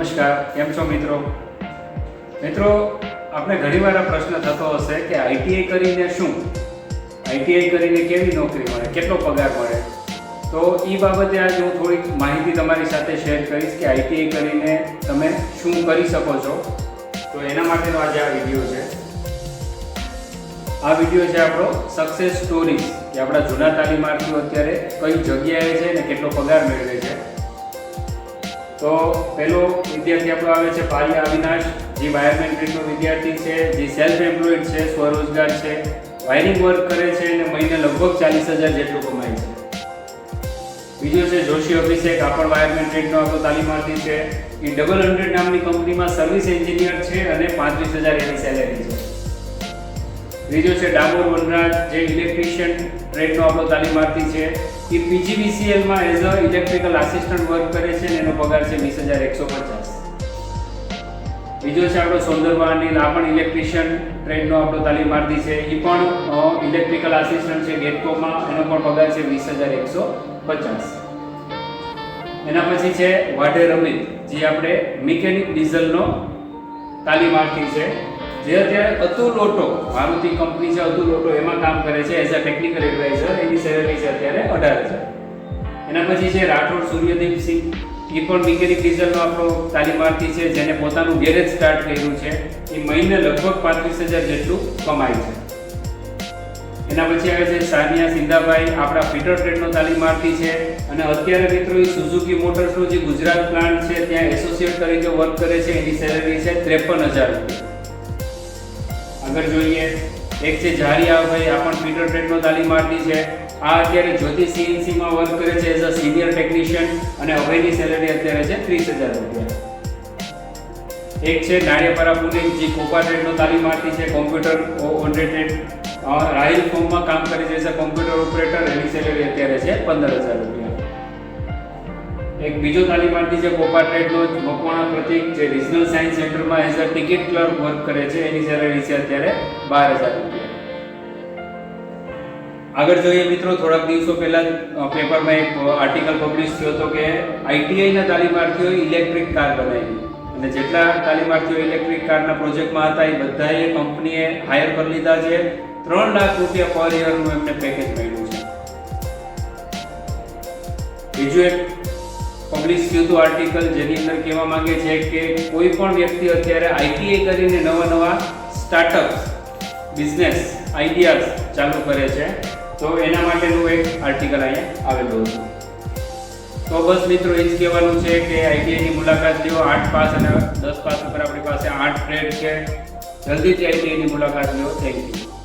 નમસ્કાર, કેમ છો મિત્રો? મિત્રો, આપણે ઘણીવાર આ પ્રશ્ન થતો હશે કે આઈટીઆઈ કરીને શું? આઈટીઆઈ કરીને કેવી નોકરી મળે? કેટલો પગાર મળે? તો એ બાબતે આજે હું થોડીક માહિતી તમારી સાથે શેર કરીશ કે આઈટીઆઈ કરીને તમે શું કરી શકો છો. તો એના માટેનો આજે આ વીડિયો છે. આ વીડિયો છે આપણો સક્સેસ સ્ટોરી કે આપણા જૂના તાલીમાર્થીઓ અત્યારે કઈ જગ્યાએ છે ને કેટલો પગાર મેળવે છે. તો પહેલો વિદ્યાર્થી આપણો આવે છે પારિયા અવિનાશ, જે વાયરમેન ટ્રેડનો વિદ્યાર્થી છે, જે સેલ્ફ એમ્પ્લોયડ છે, સ્વરોજગાર છે વાયરિંગ વર્ક કરે છે અને મહિને લગભગ ચાલીસ હજાર જેટલું કમાય છે. બીજો છે જોશી અભિષેક આપણ પણ વાયરમેન ટ્રેડનો આપણો તાલીમાર્થી છે. એ ડબલ હંડ્રેડ નામની કંપનીમાં સર્વિસ એન્જિનિયર છે અને પાંત્રીસ હજાર એની સેલેરી છે. ત્રીજો છે ડામોર વનરાજ, જે ઇલેક્ટ્રિશિયન ટ્રેડનો આપણો તાલીમાર્થી છે. એ પીજીવીસીએલમાં as a electrical assistant work કરે છે અને એનો પગાર છે વીસ હજાર એકસો પચાસ. બીજો છે આપણો સોંદરવા અનિલ આ પણ ઇલેક્ટ્રિશિયન ટ્રેડનો આપણો તાલીમાર્થી છે. એ પણ ઇલેક્ટ્રિકલ આસિસ્ટન્ટ છે ગેટકોમાં. એનો પણ પગાર છે વીસ હજાર એકસો પચાસ. એના પછી છે વાઢે રમિત જે આપણે મિકેનિક ડીઝલનો તાલીમાર્થી છે. જે અત્યારે અતુલ ઓટો મારુતિ કંપની છે અતુલ ઓટો એમાં કામ કરે છે એઝ અ ટેકનિકલ એડવાઇઝર એની સેલેરી છે અત્યારે અઢાર હજાર. એના પછી છે રાઠોડ, સૂર્યદીપ સિંહ, એ પણ મિકેનિક ડીઝલનો આપણો તાલીમાર્થી છે, જેને પોતાનું ગેરેજ સ્ટાર્ટ કર્યું છે. એ મહિને લગભગ પાંત્રીસ હજાર જેટલું કમાય છે. એના પછી આવે છે સાનિયા સિંધાભાઈ, આપણા ફિટર ટ્રેડનો તાલીમાર્થી છે. અને અત્યારે મિત્રો એ સુઝુકી મોટર્સનો જે ગુજરાત પ્લાન્ટ છે, ત્યાં એસોસિએટ તરીકે વર્ક કરે છે, એની સેલેરી છે ત્રેપન હજાર રૂપિયા. આગળ જોઈએ. એક છે ઝારિયા ભાઈ, આ પણ ફિટર ટ્રેડનો તાલીમાર્થી છે. આ અત્યારે જ્યોતિ સીએનસીમાં વર્ક કરે છે એઝ અ સિનિયર ટેકનિશિયન અને અભયની સેલેરી અત્યારે છે ત્રીસ હજાર રૂપિયા. એક છે નાળિયાપરા પુનિત જે કોપા ટ્રેડનો તાલીમાર્થી છે કોમ્પ્યુટર ઓનરેટેડ રાહિલ ફોર્મમાં કામ કરે છે કોમ્પ્યુટર ઓપરેટર એની સેલેરી અત્યારે છે પંદર હજાર રૂપિયા. એક બીજો તાલીમાર્થી છે કોપા ટ્રેડનો મકવાણા પ્રતિક, જે રિજનલ સાયન્સ સેન્ટરમાં as a ticket clerk work કરે છે. એની સેલેરી છે અત્યારે બાર હજાર આગળ જોઈએ મિત્રો, થોડાક દિવસો પહેલા પેપરમાં એક આર્ટિકલ પબ્લિશ થયો હતો કે આઈટીઆઈના તાલીમાર્થીઓએ ઇલેક્ટ્રિક કાર બનાવી. અને જેટલા તાલીમાર્થીઓ ઇલેક્ટ્રિક કારના પ્રોજેક્ટમાં હતા, એ બધાએ કંપનીએ હાયર કરી લીધા છે. ત્રણ લાખ રૂપિયા પર યરનું એમને પેકેજ મળ્યું છે. બીજું એક પબ્લિશ થયું હતું આર્ટિકલ જેની અંદર કહેવા માંગે છે કે કોઈ પણ વ્યક્તિ અત્યારે આઈટીઆઈ કરીને નવા નવા સ્ટાર્ટઅપ્સ બિઝનેસ આઈડિયાઝ ચાલુ કરે છે. તો એના માટેનું એક આર્ટિકલ અહીંયા આવેલું હતું. તો બસ મિત્રો એ જ કહેવાનું છે કે આઈટીઆઈની મુલાકાત લ્યો. આઠ પાસ અને દસ પાસ ઉપર આપણી પાસે આઠ ટ્રેડ છે. જલ્દીથી આઈટીઆઈની મુલાકાત લ્યો. Thank you